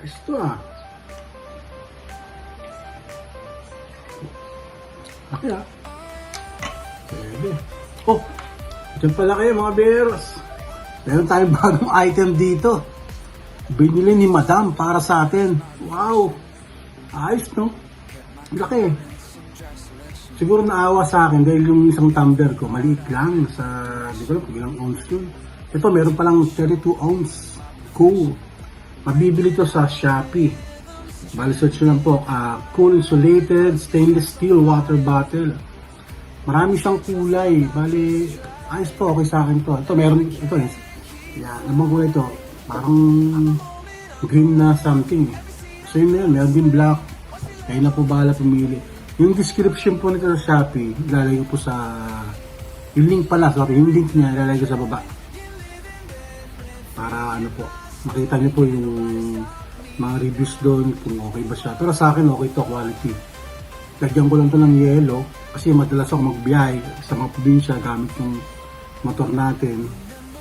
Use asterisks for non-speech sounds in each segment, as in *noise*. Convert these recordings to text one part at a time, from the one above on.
Ayos to ah. Laki ah. Oh, dyan pala kayo mga bears. Meron tayong bagong item dito. Binili ni Madam para sa atin. Wow! Ayos no? Laki. Siguro naawa sa akin dahil yung isang tumbler ko, maliit lang sa, di ko alam kung ilang ounce yun. Ito, meron palang 32 ounce. Cool. Mabibili to sa Shopee. Bali, search lang po, ah, cool insulated stainless steel water bottle. Marami siyang kulay. Bali, ayos po, okay sa akin to. Ito, meron, ito eh. Yan, ang mga kulay ito, parang green na something. So yun na yun, meron din black. Kayo na po bahala pumili. Yung description po nito sa Shopee, ilalagay ko po sa... Yung link pala, sorry, yung link niya ilalagay ko sa baba. Para ano po, makita niyo po yung mga reviews doon kung okay ba siya. Pero sa akin, okay to quality. Lagyan ko lang to ng yelo kasi madalas ako magbiyahe sa mga probinsya gamit yung motor natin.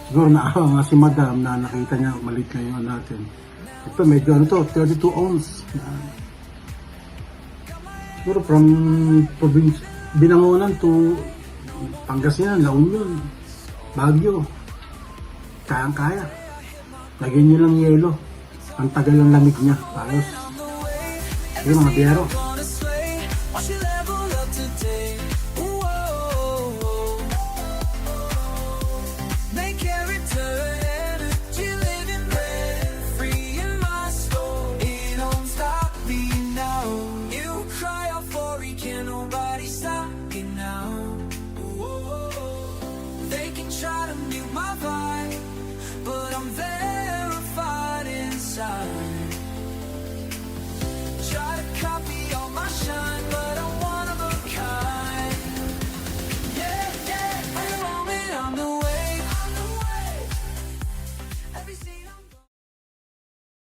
Siguro naawa *laughs* nga si madam na nakita niya maliit na yung ano natin. Ito medyo ano to, 32 ounce. Siguro from province, Binangonan to Pangasinan, La Union, Baguio. Kayang-kaya. Lagyan nyo lang yelo. Ang tagal ng lamig niya. Ayos. Ayun mga biyero.